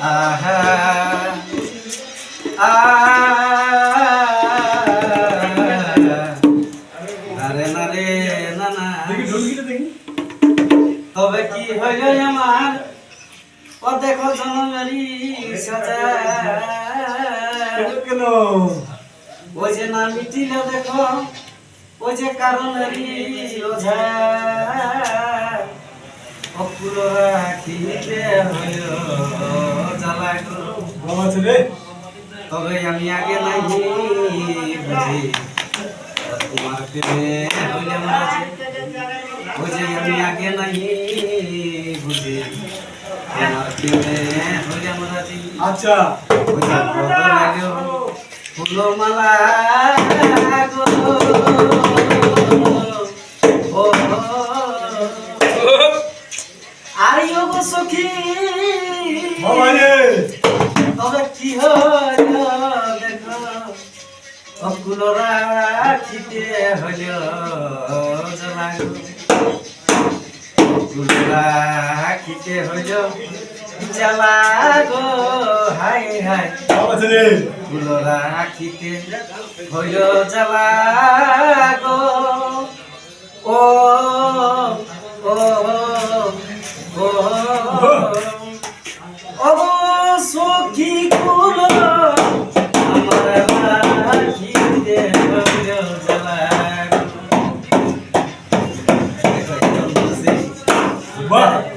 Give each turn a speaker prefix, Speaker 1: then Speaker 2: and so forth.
Speaker 1: আহা আরে না রে না না। তবে কি হইল আমার? ও দেখো জনমেরি সাজা।
Speaker 2: কেন?
Speaker 1: ওই যে না মিটিল দেখো ওই যে কারণেরই ওঝা অপুর রাখিতে হইল। তবে আমি আগে নাই বুঝি? তোমার প্রেমে আমি আগে নাই বুঝি? তোমার প্রেমে
Speaker 2: আচ্ছা।
Speaker 1: ফুলো মালা গো। গো সখী তবে কি হইল দেখো? অকুল রাখিতে হইল জলাগো অকুল রাখিতে হইল জ্বালাগো হাই হাই।
Speaker 2: রে
Speaker 1: ফুল রাখিতে হইল জ্বালাগো passou que curou. Agora ela aqui derramando meus alarmes. Vai cantando, gente.
Speaker 2: Bora!